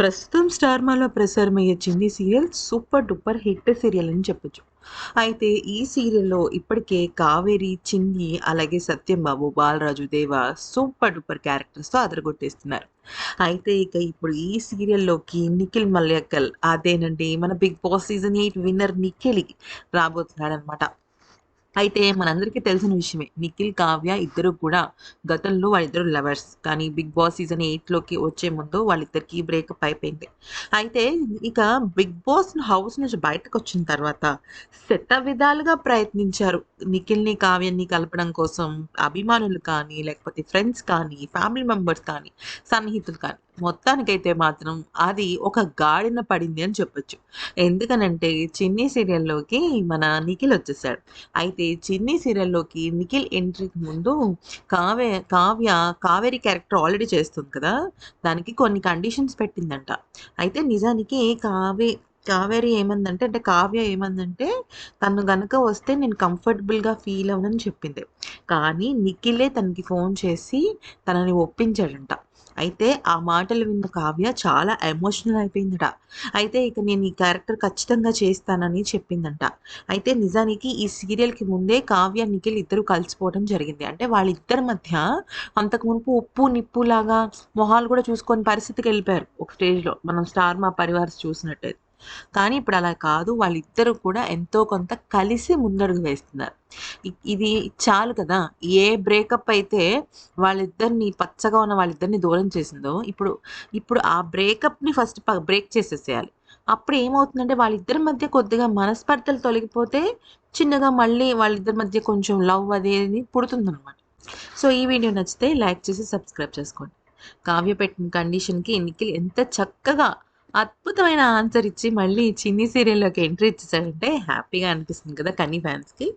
ప్రస్తుతం స్టార్మాలో ప్రసారమయ్యే Chinni serial super duper hit serial అని చెప్పొచ్చు. అయితే ఈ సీరియల్లో ఇప్పటికే కావేరి చిన్ని అలాగే సత్యంబాబు బాలరాజు దేవ సూపర్ డూపర్ క్యారెక్టర్స్తో అదరగొట్టేస్తున్నారు. అయితే ఇక ఇప్పుడు ఈ సీరియల్లోకి నిఖిల్ మల్యక్కల్ అదేనండి మన Bigg Boss season eight winner నిఖిల్కి రాబోతున్నాడనమాట అయితే మనందరికీ తెలిసిన విషయమే. నిఖిల్ కావ్య ఇద్దరు కూడా గతంలో వాళ్ళిద్దరు లవర్స్. కానీ బిగ్ బాస్ సీజన్ ఎయిట్లోకి వచ్చే ముందు వాళ్ళిద్దరికి బ్రేకప్ అయిపోయింది. అయితే ఇక బిగ్ బాస్ హౌస్ నుంచి బయటకు వచ్చిన తర్వాత శత విధాలుగా ప్రయత్నించారు. నిఖిల్ని కావ్యాన్ని కలపడం కోసం అభిమానులు కానీ లేకపోతే ఫ్రెండ్స్ కానీ ఫ్యామిలీ మెంబర్స్ కానీ సన్నిహితులు కానీ. మొత్తానికైతే మాత్రం అది ఒక గాడిన పడింది అని చెప్పొచ్చు. ఎందుకనంటే చిన్ని సీరియల్లోకి మన నిఖిల్ వచ్చేసాడు. అయితే చిన్ని సీరియల్లోకి నిఖిల్ ఎంట్రీకి ముందు కావ్య కావ్య కావేరి క్యారెక్టర్ ఆల్రెడీ చేస్తుంది కదా? దానికి కొన్ని కండిషన్స్ పెట్టిందంట. అయితే నిజానికి కావే కావేరి ఏమందంటే అంటే కావ్య ఏమందంటే తను గనక వస్తే నేను కంఫర్టబుల్గా ఫీల్ అవునని చెప్పింది. కానీ నిఖిలే తనకి ఫోన్ చేసి తనని ఒప్పించాడంట. అయితే ఆ మాటలు విన్న కావ్య చాలా ఎమోషనల్ అయిపోయిందట. అయితే ఇక నేను ఈ క్యారెక్టర్ ఖచ్చితంగా చేస్తానని చెప్పిందంట. అయితే నిజానికి ఈ సీరియల్కి ముందే కావ్య నిఖిల్ ఇద్దరు కలిసిపోవడం జరిగింది. అంటే వాళ్ళిద్దరి మధ్య అంతకు మునుపు ఉప్పు నిప్పు లాగా మొహాలు కూడా చూసుకొని పరిస్థితికి వెళ్ళిపోయారు. ఒక స్టేజ్లో మనం స్టార్ మా పరివార్స్ చూసినట్టయితే కానీ ఇప్పుడు అలా కాదు. వాళ్ళిద్దరూ కూడా ఎంతో కొంత కలిసి ముందడుగు వేస్తున్నారు. ఇది చాలు కదా. ఏ బ్రేకప్ అయితే వాళ్ళిద్దరిని పచ్చగా ఉన్న వాళ్ళిద్దరిని దూరం చేసిందో ఇప్పుడు ఇప్పుడు ఆ బ్రేకప్ని ఫస్ట్ బ్రేక్ చేసేసేయాలి. అప్పుడు ఏమవుతుందంటే వాళ్ళిద్దరి మధ్య కొద్దిగా మనస్పర్ధలు తొలగిపోతే చిన్నగా మళ్ళీ వాళ్ళిద్దరి మధ్య కొంచెం లవ్ అనేది పుడుతుందన్నమాట. సో ఈ వీడియో నచ్చితే లైక్ చేసి సబ్స్క్రైబ్ చేసుకోండి. కావ్య పెట్టిన కండిషన్కి నిఖిల్ ఎంత చక్కగా అద్భుతమైన ఆన్సర్ ఇచ్చి మళ్ళీ చిన్ని సీరియల్లోకి ఎంట్రీ ఇచ్చేసాడంటే హ్యాపీగా అనిపిస్తుంది కదా కన్నీ ఫ్యాన్స్కి